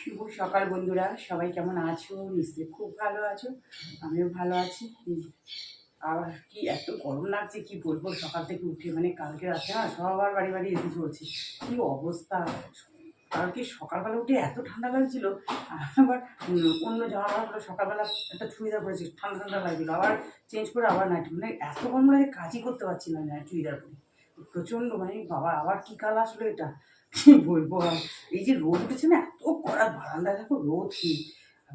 শুভ সকাল বন্ধুরা, সবাই কেমন আছো? নিশ্চয়ই খুব ভালো আছো, আমিও ভালো আছি। আর কি এত গরম লাগছে, কি বলব? সকাল থেকে উঠে মানে কালকে রাতে না সবার বাড়ি বাড়ি এসে চলছে। কি অবস্থা? কালকে সকালবেলা উঠে এত ঠান্ডা লাগছিল, আবার অন্য জামা কাপড়গুলো সকালবেলা একটা চুড়িদার পরেছি, ঠান্ডা ঠান্ডা লাগছিল, আবার চেঞ্জ করে আবার নাইট মানে এত গরম লাগে, কাজই করতে পারছি না চুড়িদার পরে। প্রচণ্ড মানে বাবা, আবার কী কাল আসলো এটা? কি বলব আর? এই যে রোদ উঠেছে না, এত কড়া বারান্দায় দেখো রোদ কি?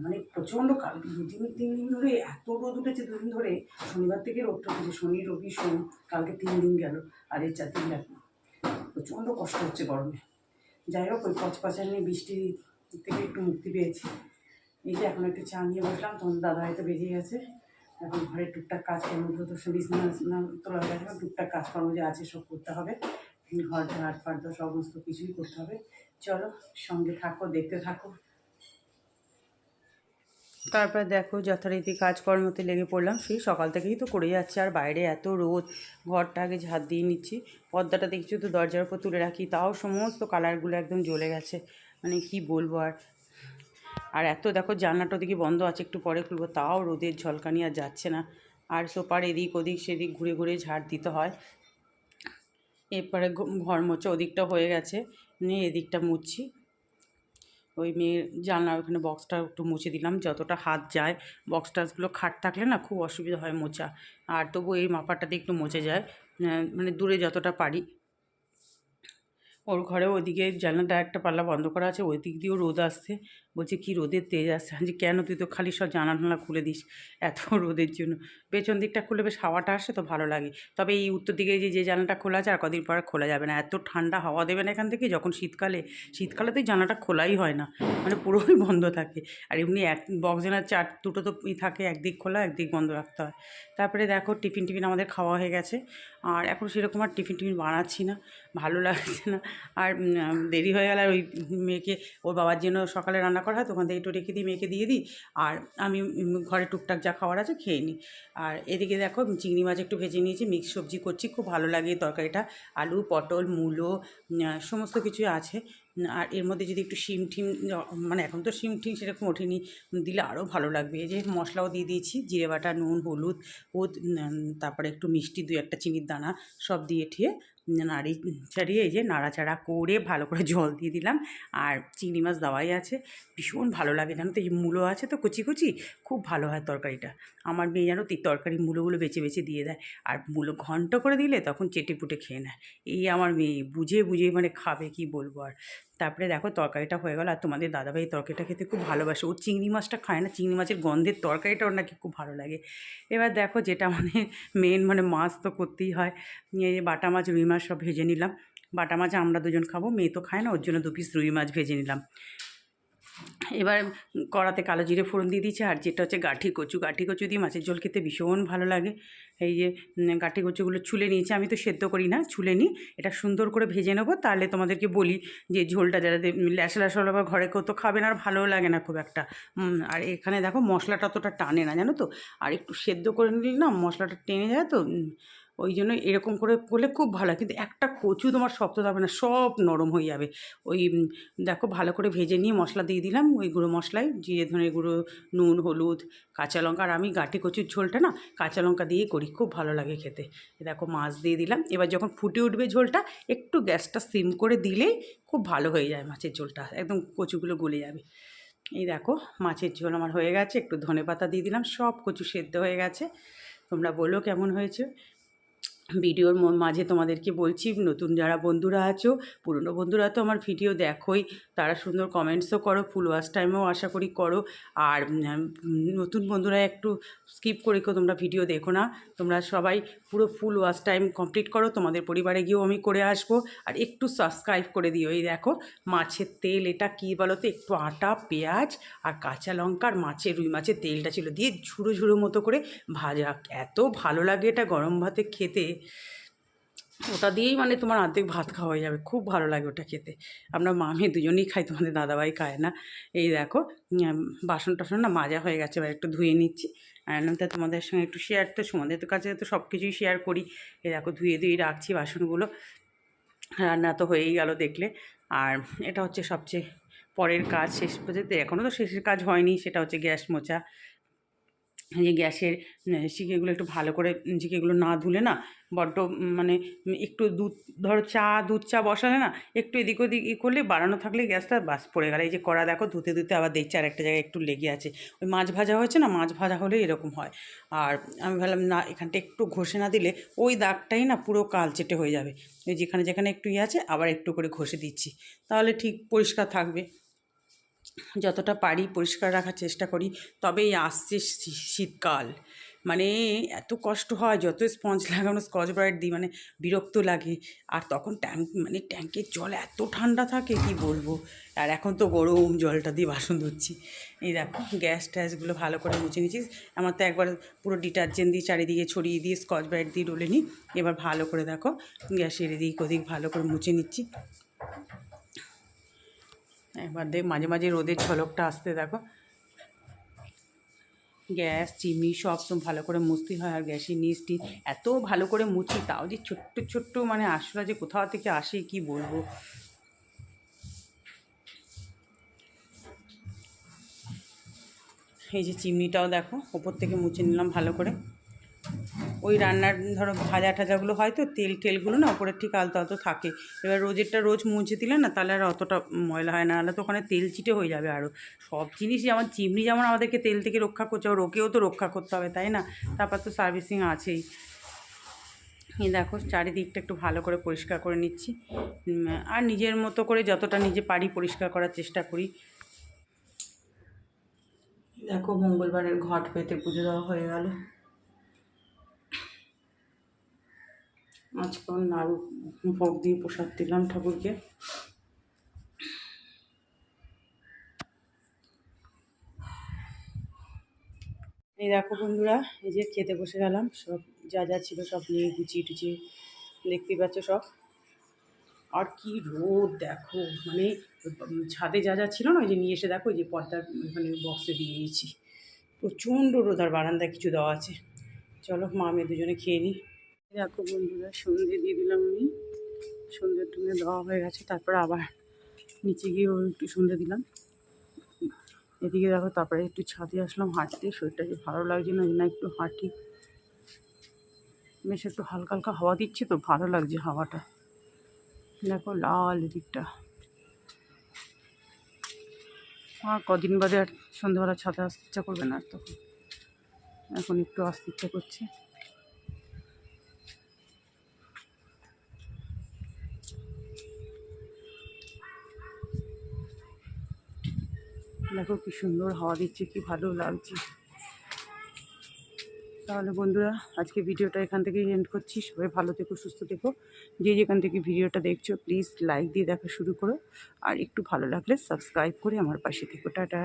মানে প্রচণ্ড কাল দু তিন তিন দিন ধরে এত রোদ উঠেছে দুদিন ধরে। শনিবার থেকে রোদটা উঠেছে, শনি, রবি, সোম, কালকে তিন দিন গেল, আর এই চার দিন লাগল প্রচণ্ড কষ্ট হচ্ছে গরমে। যাই হোক, ওই কচকচানি বৃষ্টি থেকে একটু মুক্তি পেয়েছি। এই যে এখন একটু চা নিয়ে বসলাম তখন দাদা হয়তো বেরিয়ে গেছে। এখন ঘরে টুকটাক কাজ কাজকর্ম, তো বিছানা তোলা টুকটাক কাজকর্ম যে আছে সব করতে হবে। ঘর ঝাড় ফাট তো সমস্ত কিছুই করতে হবে। চলো, সঙ্গে থাকো, দেখতে থাকো। তারপর দেখো, যথারীতি কাজকর্মতে লেগে পড়লাম। সেই সকাল থেকেই তো করে যাচ্ছে, আর বাইরে এত রোদ। ঘরটা আগে ঝাঁট দিয়ে নিচ্ছি। পর্দাটা দেখছি তো দরজার উপর তুলে রাখি, তাও সমস্ত কালারগুলো একদম জ্বলে গেছে। মানে কি বলব আর? আর এত দেখো, জানলাটা দিকে বন্ধ আছে, একটু পরে খুলবো, তাও রোদের ঝলকানি আর যাচ্ছে না। আর সোপার এদিক ওদিক সেদিক ঘুরে ঘুরে ঝাড় দিতে হয়। এরপরে ঘর মোছা ওদিকটা হয়ে গেছে, নিয়ে এদিকটা মুছি। ওই মেয়ের জানলার ওখানে বক্সটা একটু মুছে দিলাম, যতটা হাত যায়। বক্স টাক্সগুলো খাট থাকলে না খুব অসুবিধা হয় মোচা আর তবু এই মাপাটাতে একটু মুছে যায়। মানে দূরে যতটা পারি। ওর ঘরে ওইদিকে জানলাটা একটা পাল্লা বন্ধ করা আছে ওই দিক দিয়েও রোদ আসছে। বলছে কি রোদের তেজ আসছে? বলছি, কেন তুই তো খালি সব জানলা টানলা খুলে দিস এত রোদের জন্য। পেছন দিকটা খুলে বেশ হাওয়াটা আসে তো ভালো লাগে। তবে এই উত্তর দিকে যে যে জানলাটা খোলা আছে আর কদিন পর খোলা যাবে না। এত ঠান্ডা হাওয়া দেবে না এখান থেকে যখন শীতকালে। শীতকালে তো এই জানলাটা খোলাই হয় না মানে পুরোই বন্ধ থাকে। আর এমনি এক বক্স জানার চার দুটো তো থাকে একদিক খোলা একদিক বন্ধ রাখতে হয়। তারপরে দেখো টিফিন টিফিন আমাদের খাওয়া হয়ে গেছে। আর এখন সেরকম আর টিফিন টিফিন বানাচ্ছি না ভালো লাগছে না। আর দেরি হয়ে গেলে আর ওই মেয়েকে, ওর বাবার জন্য সকালে রান্না করা হয় ওখান থেকে একটু রেখে দিই, মেয়েকে দিয়ে দিই, আর আমি ঘরে টুকটাক যা খাবার আছে খেয়ে নিই। আর এদিকে দেখো চিংড়ি মাছ একটু ভেজে নিয়েছি, মিক্স সবজি করছি, খুব ভালো লাগে তরকারিটা, আলু, পটল, মূলো সমস্ত কিছুই আছে। আর এর মধ্যে যদি একটু শিম টিম মানে এখন তো শিম টিম সেরকম ওঠেনি দিলে আরও ভালো লাগবে। এই যে মশলাও দিয়ে দিয়েছি জিরে বাটা নুন হলুদ উম, তারপরে একটু মিষ্টি দুই একটা চিনির দানা সব দিয়ে ঠিয়ে নাড়ি ছাড়িয়ে এই যে নাড়াচাড়া করে ভালো করে জল দিয়ে দিলাম। আর চিংড়ি মাছ দেওয়াই আছে। ভীষণ ভালো লাগে জানো তো এই মূলো আছে তো কুচি কুচি খুব ভালো হয় তরকারিটা। আমার মেয়ে জানো তো তরকারি মূলোগুলো বেছে বেছে দিয়ে দেয়। আর মূলো ঘন্ট করে দিলে তখন চেটে পুটে খেয়ে নেয়। এই আমার মেয়ে বুঝে বুঝে মানে খাবে কি বলব আর। তারপরে দেখো তরকারিটা হয়ে গেল আর তোমাদের দাদাভাই তরকারিটা খেতে খুব ভালোবাসে। ও চিংড়ি মাছটা খায় না, চিংড়ি মাছের গন্ধের তরকারিটা ওর নাকি খুব ভালো লাগে। এবার দেখো যেটা মানে মেন মানে মাছ তো করতেই হয়। বাটা মাছ, রুই মাছ সব ভেজে নিলাম। বাটা মাছ আমরা দুজন খাব, মেয়ে তো খায় না, ওর জন্য দু পিস রুই মাছ ভেজে নিলাম। এবার কড়াতে কালো জিরে ফোড়ন দিয়ে দিয়েছে, আর যেটা হচ্ছে গাঠি কচু। গাঠি কচু দিয়ে মাছের ঝোল খেতে ভীষণ ভালো লাগে। এই যে গাঠি কচুগুলো ছুলে নিয়েছি, আমি তো সেদ্ধ করি না, ছুলে নিই। এটা সুন্দর করে ভেজে নেব, তাহলে তোমাদেরকে বলি যে ঝোলটা যারা ল্যাসা ল্যাসা হলে আবার ঘরে কেউ তো খাবে না, আর ভালোও লাগে না খুব একটা। আর এখানে দেখো মশলাটা অতটা টানে না, জানো তো? আর একটু সেদ্ধ করে নিলে না মশলাটা টেনে যায় তো? ওই জন্য এরকম করে করলে খুব ভালো হয়। কিন্তু একটা কচু তোমার শক্ত থাকবে না, সব নরম হয়ে যাবে। ওই দেখো ভালো করে ভেজে নিয়ে মশলা দিয়ে দিলাম। ওই গুঁড়ো মশলায় জিরে, ধনে গুঁড়ো, নুন, হলুদ, কাঁচা লঙ্কা আর আমি গাঁটি কচুর ঝোলটা না কাঁচা লঙ্কা দিয়ে করি, খুব ভালো লাগে খেতে। দেখো মাছ দিয়ে দিলাম। এবার যখন ফুটে উঠবে ঝোলটা, একটু গ্যাসটা সিম করে দিলেই খুব ভালো হয়ে যায় মাছের ঝোলটা, একদম কচুগুলো গলে যাবে। এই দেখো মাছের ঝোল আমার হয়ে গেছে, একটু ধনে পাতা দিয়ে দিলাম, সব কচু সেদ্ধ হয়ে গেছে। তোমরা বলো কেমন হয়েছে? ভিডিওর মাঝে তোমাদেরকে বলছি, নতুন যারা বন্ধুরা আছো, পুরনো বন্ধুরা তো আমার ভিডিও দেখোই, তারা সুন্দর কমেন্টসও করো ফুল ওয়াশ টাইমেও আশা করি করো, আর নতুন বন্ধুরা একটু স্কিপ করে তোমরা ভিডিও দেখো না, তোমরা সবাই পুরো ফুল ওয়াশ টাইম কমপ্লিট করো, তোমাদের পরিবারে গিয়েও আমি করে আসব, আর একটু সাবস্ক্রাইব করে দিও, এই দেখো, মাছের তেল এটা কী বলো তো একটু আটা, পেঁয়াজ, আর কাঁচা লঙ্কা, আর মাছের, রুই মাছের তেলটা ছিল, দিয়ে ঝুড়ো ঝুড়ো মতো করে ভাজা, এত ভালো লাগে এটা গরম ভাতে খেতে ওটা দিয়েই মানে তোমার অর্ধেক ভাত খাওয়া হয়ে যাবে। খুব ভালো লাগে ওটা খেতে। আমরা মামি দুজনেই খাই, তোমাদের দাদাভাই খায় না। এই দেখো বাসন টাসন না মাজা হয়ে গেছে, এবার একটু ধুয়ে নিচ্ছি। আর তো তোমাদের সঙ্গে একটু শেয়ার তো, তোমাদের কাছে তো সব কিছুই শেয়ার করি। এই দেখো, ধুয়ে ধুয়ে রাখছি বাসনগুলো। রান্না তো হয়েই গেল দেখলে। আর এটা হচ্ছে সবচেয়ে পরের কাজ, শেষ পর্যন্ত এখনও তো শেষের কাজ হয়নি, সেটা হচ্ছে গ্যাস মোচা যে গ্যাসের শিকেগুলো একটু ভালো করে শিকেগুলো না ধুলে না বড্ড মানে একটু দুধ, ধরো চা, দুধ চা বসালে না একটু এদিক ওদিক ই করলে বাড়ানো থাকলে গ্যাসটা বাস পড়ে গেল। এই যে কড়া দেখো ধুতে ধুতে আবার দেখছি আর একটা জায়গায় একটু লেগে আছে। ওই মাছ ভাজা হয়েছে না, মাছ ভাজা হলে এরকম হয়। আর আমি ভাবলাম না, এখানটা একটু ঘষে না দিলে ওই দাগটাই না পুরো কালচেটে হয়ে যাবে। ওই যেখানে যেখানে একটু ইয়ে আছে, আবার একটু করে ঘষে দিচ্ছি। তাহলে ঠিক পরিষ্কার থাকবে। যতটা পারি পরিষ্কার রাখার চেষ্টা করি তবে এই আসছে শীতকাল। মানে এত কষ্ট হয়, যত স্পঞ্জ লাগানো স্কচ ব্রাইট দিই মানে বিরক্ত লাগে। আর তখন ট্যাঙ্ক মানে ট্যাঙ্কের জল এত ঠান্ডা থাকে, কি বলব? আর এখন তো গরম জলটা দিয়ে বাসন ধুচ্ছি। এই দেখো, গ্যাস ট্যাসগুলো ভালো করে মুছে নিচ্ছি। আমার তো একবার পুরো ডিটারজেন্ট দিয়ে চারিদিকে ছড়িয়ে দিয়ে স্কচ ব্রাইট দিয়ে ডলে নিই। এবার ভালো করে দেখো গ্যাসের এদিক ওদিক ভালো করে মুছে নিচ্ছি। এবার দেখ, মাঝে মাঝে রোদের ঝলকটা আসতে দেখো। গ্যাস চিমনি সব তো ভালো করে মুছতে হয়, আর গ্যাসের নিচটি এত ভালো করে মুছি, তাও যে ছোট্ট ছোট্ট মানে আশলা যে কোথাও থেকে আসে, কি বলব? এই যে চিমনিটাও দেখো, ওপর থেকে মুছে নিলাম ভালো করে। ওই রান্নার, ধরো ভাজা টাজাগুলো হয় তো তেল টেলগুলো না ওপরে ঠিক আলতো আলতো থাকে। এবার রোজেরটা রোজ মুছে দিলে না তাহলে আর অতটা ময়লা হয় না, নাহলে তো ওখানে তেল চিটে হয়ে যাবে আরও সব জিনিসই যেমন চিমনি যেমন আমাদেরকে তেল থেকে রক্ষা করছে আর ওকেও তো রক্ষা করতে হবে, তাই না? তারপর তো সার্ভিসিং আছেই। এই দেখো চারিদিকটা একটু ভালো করে পরিষ্কার করে নিচ্ছি। আর নিজের মতো করে যতটা নিজে পারি পরিষ্কার করার চেষ্টা করি। দেখো মঙ্গলবারের ঘট পেতে পুজো দেওয়া হয়ে গেল। আজকে নাড়ু ভোগ দিয়ে প্রসাদ দিলাম ঠাকুরকে। এই দেখো বন্ধুরা, এই যে খেতে বসে গেলাম, সব যা যা ছিল সব নিয়ে গুছিয়ে টুচিয়ে দেখতেই পাচ্ছ সব। আর কি রোদ দেখো মানে ছাদে যা যা ছিল না, ওই যে নিয়ে এসে দেখো ওই যে পর্দার মানে বক্সে দিয়ে দিয়েছি। প্রচণ্ড রোদ আর বারান্দায় কিছু দেওয়া আছে। চলো মা মেয়ে দুজনে খেয়ে নিই। দেখো বন্ধুরা সন্ধে দিয়ে দিলাম আমি। সন্ধে টুন্ধে দেওয়া হয়ে গেছে, তারপর আবার নিচে গিয়ে একটু সন্ধে দিলাম। এদিকে দেখো, তারপরে একটু ছাদে আসলাম হাঁটতে, শরীরটা যে ভালো লাগছে না না একটু হাঁটি। বেশ একটু হালকা হালকা হাওয়া দিচ্ছে তো, ভালো লাগছে হাওয়াটা। দেখো লাল এদিকটা। আর কদিন বাদে আর সন্ধ্যাবেলা ছাদে আসতে ইচ্ছা করবে না আর তখন। এখন একটু আসতে ইচ্ছা করছে। দেখো কি সুন্দর হাওয়া দিচ্ছে, কি ভালো লাগছে। তাহলে বন্ধুরা, আজকে ভিডিওটা এখান থেকে এন্ড করছি। সবাই ভালো থেকো, সুস্থ থেকো। যে যেখান থেকে ভিডিওটা দেখছ প্লিজ লাইক দিয়ে দেখা শুরু করো। আর একটু ভালো লাগলে সাবস্ক্রাইব করে আমার পাশে থেকো। টাটা।